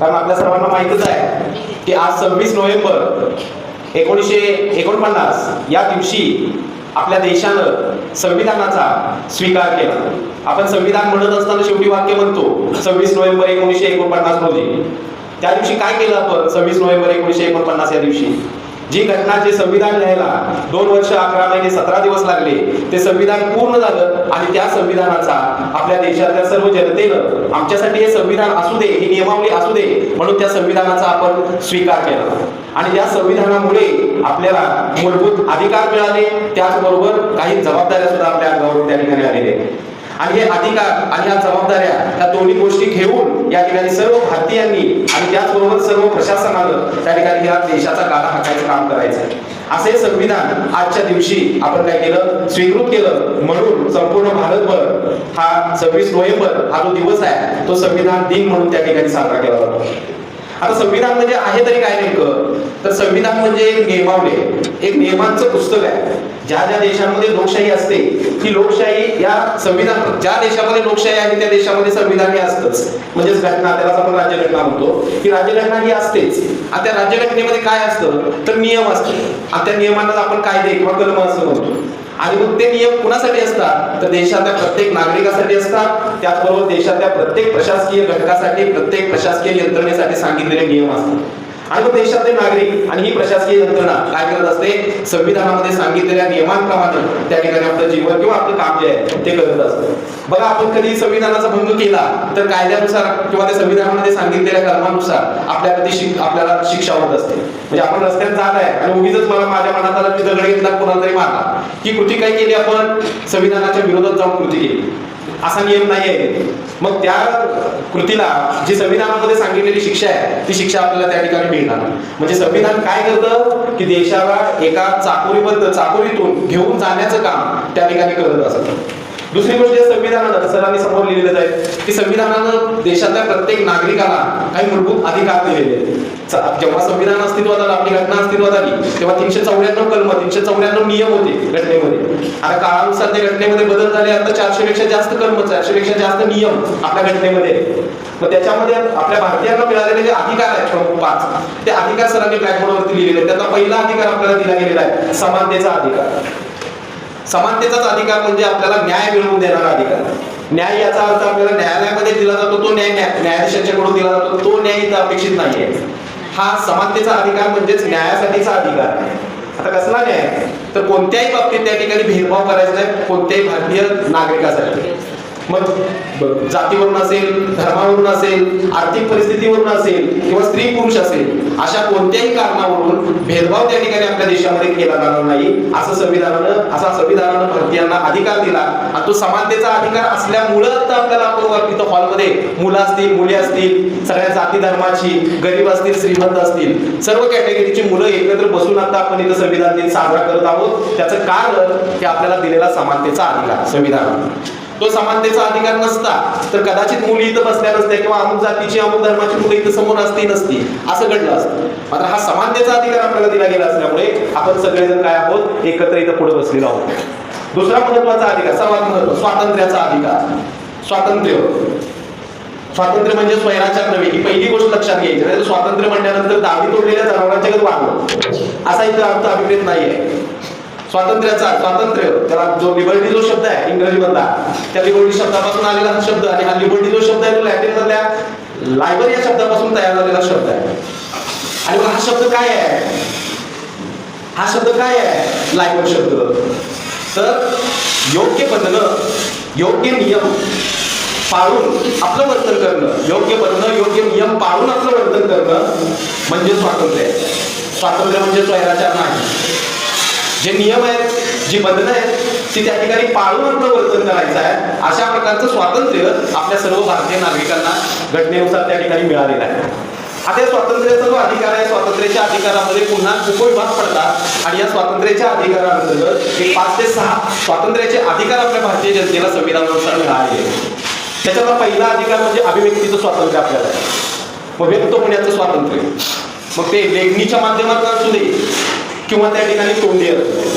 कारण आपल्या सर्वांना माहितच आहे की आज सव्वीस नोव्हेंबर एकोणीसशे एकोणपन्नास या दिवशी आपल्या देशानं संविधानाचा स्वीकार केला. आपण संविधान म्हणत असताना शेवटी वाक्य म्हणतो सव्वीस नोव्हेंबर एकोणीसशे एकोणपन्नास रोजी. त्या दिवशी काय केलं आपण सव्वीस नोव्हेंबर एकोणीसशे एकोणपन्नास या दिवशी? जी घटना जे संविधान लिहायला दोन वर्ष अकरा महिने सतरा दिवस लागले ते संविधान पूर्ण झालं आणि त्या संविधानाचा आपल्या देशातल्या सर्व जनतेनं आमच्यासाठी हे संविधान असू दे ही नियमावली असू दे म्हणून त्या संविधानाचा आपण स्वीकार केला आणि या संविधानामुळे आपल्याला मूलभूत अधिकार मिळाले त्याचबरोबर काही जबाबदाऱ्या सुद्धा आपल्या अंगावर त्या ठिकाणी आलेल्या आहेत. आणि हे अधिकार आणि ह्या जबाबदाऱ्या या दोन्ही गोष्टी घेऊन या ठिकाणी सर्व भारतीयांनी आणि त्याचबरोबर सर्व प्रशासनानं त्या ठिकाणी या देशाचा गाडा हाकायचं काम करायचं. असे संविधान आजच्या दिवशी आपण काय केलं? स्वीकृत केलं. म्हणून संपूर्ण भारतभर हा सव्वीस नोव्हेंबर हा जो दिवस आहे तो संविधान दिन म्हणून त्या ठिकाणी साजरा केला जातो. आता संविधान म्हणजे आहे तरी काय नेमकं? तर संविधान म्हणजे एक नियमावली एक नियमांचं पुस्तक आहे. ज्या ज्या देशांमध्ये लोकशाही असते ती लोकशाही या संविधान ज्या देशामध्ये लोकशाही आहे त्या देशामध्ये संविधान हे असतंच. म्हणजेच घटना त्यालाच आपण राज्यघटना म्हणतो. की राज्यघटना ही असतेच. आता त्या राज्यघटनेमध्ये काय असतं? तर नियम असते आता त्या नियमांनाच आपण कायदे किंवा कलम असं म्हणतो. आणि मग ते नियम कुणासाठी असतात? तर देशातल्या प्रत्येक नागरिकासाठी असतात. त्याचबरोबर देशातल्या प्रत्येक प्रशासकीय घटकासाठी प्रत्येक प्रशासकीय यंत्रणेसाठी सांगितलेले नियम असतात. आणि मग देशातले नागरिक आणि ही प्रशासकीय यंत्रणा काय करत असते? संविधानामध्ये सांगितलेल्या नियमांप्रमाणे त्या ठिकाणी आपलं जीवन किंवा आपलं काम जे आहे ते करत असतं. बघा आपण कधी संविधानाचा भंग केला तर कायद्यानुसार किंवा त्या संविधानामध्ये सांगितलेल्या कलमानुसार आपल्या कधी आपल्याला शिक्षा होत असते. म्हणजे आपण रस्त्यात जात आहे आणि उगीच मला माझ्या मनात आलं मी दगड घेतला कोणाला तरी मारला. ही कृती काय केली आपण? संविधानाच्या विरोधात जाऊन कृती केली. असा नियम नाहीये. मग त्या कृतीला जी संविधानामध्ये सांगितलेली शिक्षा आहे ती शिक्षा आपल्याला त्या ठिकाणी मिळणार. म्हणजे संविधान काय करतं? की देशाला एका चाकोरीबद्दल चाकोरीतून घेऊन जाण्याचं काम त्या ठिकाणी करत असतं. दुसरी गोष्ट संविधानात सरांनी समोर लिहिलेलं आहे की संविधानानं देशातल्या प्रत्येक नागरिकाला काही मूलभूत अधिकार दिलेले आहेत. जेव्हा संविधान अस्तित्वात आलं आपली घटना अस्तित्वात आली तेव्हा तीनशे चौऱ्याण्णव कलम तीनशे चौऱ्याण्णव नियम होते घटनेमध्ये. आता काळानुसार त्या घटनेमध्ये बदल झाले आता चारशे पेक्षा जास्त कलम चारशे पेक्षा जास्त नियम आपल्या घटनेमध्ये मग त्याच्यामध्ये आपल्या भारतीयांना मिळालेले जे अधिकार आहेत पाच ते अधिकार सरांनी ब्लॅकबोर्डवरती लिहिलेले आहेत. त्याचा पहिला अधिकार आपल्याला दिला गेलेला आहे समानतेचा अधिकार. समानतेचाच अधिकार म्हणजे आपल्याला न्याय मिळवून देणारा अधिकार. न्याय याचा अर्थ आपल्याला न्यायालयामध्ये दिला जातो तो न्याय न्याय- न्यायाधीशांच्याकडून दिला जातो तो न्याय इथं अपेक्षित नाहीये. हा समानतेचा अधिकार म्हणजेच न्यायासाठीचा अधिकार आहे. आता कसला न्याय? तर कोणत्याही बाबतीत त्या ठिकाणी भेदभाव करायचा नाही कोणत्याही भारतीय नागरिकासाठी. मग जातीवरून असेल धर्मावरून असेल आर्थिक परिस्थितीवरून असेल किंवा स्त्री पुरुष असेल अशा कोणत्याही कारणावरून भेदभाव त्या ठिकाणी आपल्या देशामध्ये केला जाणार नाही. असं संविधानानं असा संविधानानं भारतीयांना अधिकार दिला. आणि तो समानतेचा अधिकार असल्यामुळं तर आपल्याला आपण तिथं हॉलमध्ये मुलं असतील मुली असतील सगळ्या जाती धर्माची गरीब असतील श्रीमंत असतील सर्व कॅटेगरीची मुलं एकत्र बसून आता आपण इथं संविधान दिन साजरा करत आहोत. त्याचं कारण हे आपल्याला दिलेला समानतेचा अधिकार संविधानानं तो समानतेचा अधिकार नसता तर कदाचित मुली इथं बसल्या नसत्या किंवा अमुक जातीची अमुक धर्माची मुलं इथं समोर असती नसती असं घडलं असतं. मात्र हा समानतेचा अधिकार आपल्याला दिला गेला असल्यामुळे आपण सगळेजण काय आहोत? एकत्र इथं पुढे बसलेलो आहोत. दुसरा महत्त्वाचा अधिकार सर्वात महत्त्व स्वातंत्र्याचा अधिकार. स्वातंत्र्य. स्वातंत्र्य म्हणजे स्वैराचार नव्हे ही पहिली गोष्ट लक्षात घ्यायची. नाही स्वातंत्र्य म्हणल्यानंतर दावी तोडलेल्या जनावरांच्या गत वागणं असा इथं अर्थ अभिप्रेत नाहीये. स्वातंत्र्याचा स्वातंत्र्य. त्याला जो लिबर्टी जो शब्द आहे इंग्रजी मधला त्या लिबर्टी शब्दापासून आलेला हा शब्द आणि हा लिबर्टी जो शब्द आहे तो लॅटिन मधल्या लायबर या शब्दापासून तयार झालेला शब्द आहे. आणि मग हा शब्द काय आहे? हा शब्द काय आहे? लायबर शब्द. तर योग्य बनणं योग्य नियम पाळून आपलं वर्तन करणं योग्य बनणं योग्य नियम पाळून आपलं वर्तन करणं म्हणजे स्वातंत्र्य आहे. स्वातंत्र्य म्हणजे स्वैराचार नाही. जे नियम आहेत जी बंधनं आहेत ती त्या ठिकाणी पाळून वर्तन करायचं आहे. अशा प्रकारचं स्वातंत्र्य आपल्या सर्व भारतीय नागरिकांना घटनेनुसार त्या ठिकाणी मिळालेलं आहे. आता या स्वातंत्र्याचा जो अधिकार आहे स्वातंत्र्याच्या अधिकारामध्ये पुन्हा उपविभाग पडतात. आणि या स्वातंत्र्याच्या अधिकाराअंतर्गत एक पाच ते सहा स्वातंत्र्याचे अधिकार आपल्या भारतीय जनतेला संविधानानुसार मिळाले आहेत. त्याच्यातला पहिला अधिकार म्हणजे अभिव्यक्तीचं स्वातंत्र्य आपल्याला आहे. मग व्यक्त होण्याचं स्वातंत्र्य. मग ते लेखणीच्या माध्यमातून असू दे किंवा त्या ठिकाणी तोंडी असू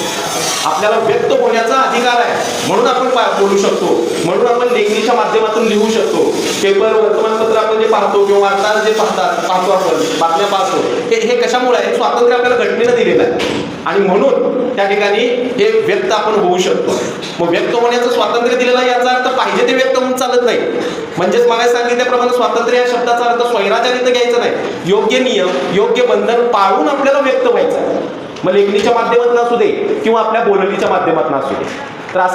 आपल्याला व्यक्त होण्याचा अधिकार आहे. म्हणून आपण बोलू शकतो. म्हणून आपण लेखणीच्या माध्यमातून लिहू शकतो. पेपर वर्तमानपत्र आपण जे पाहतो किंवा वार्ता जे पाहतात पाहतो आपण बातम्या पाहतो हे हे कशामुळे आहे? स्वातंत्र्य आपल्याला घटनेनं दिलेलं आहे. आणि म्हणून त्या ठिकाणी हे व्यक्त आपण होऊ शकतो. मग व्यक्त होण्याचं स्वातंत्र्य दिलेलं आहे याचा अर्थ पाहिजे ते व्यक्त होऊन चालत नाही. म्हणजेच मला सांगितल्याप्रमाणे स्वातंत्र्य या शब्दाचा अर्थ स्वैराचारित घ्यायचा नाही. योग्य नियम योग्य बंधन पाळून आपल्याला व्यक्त व्हायचं आहे. मग लेखणीच्या माध्यमातून असू दे किंवा आपल्या बोलणीच्या माध्यमातून असू दे. तर असं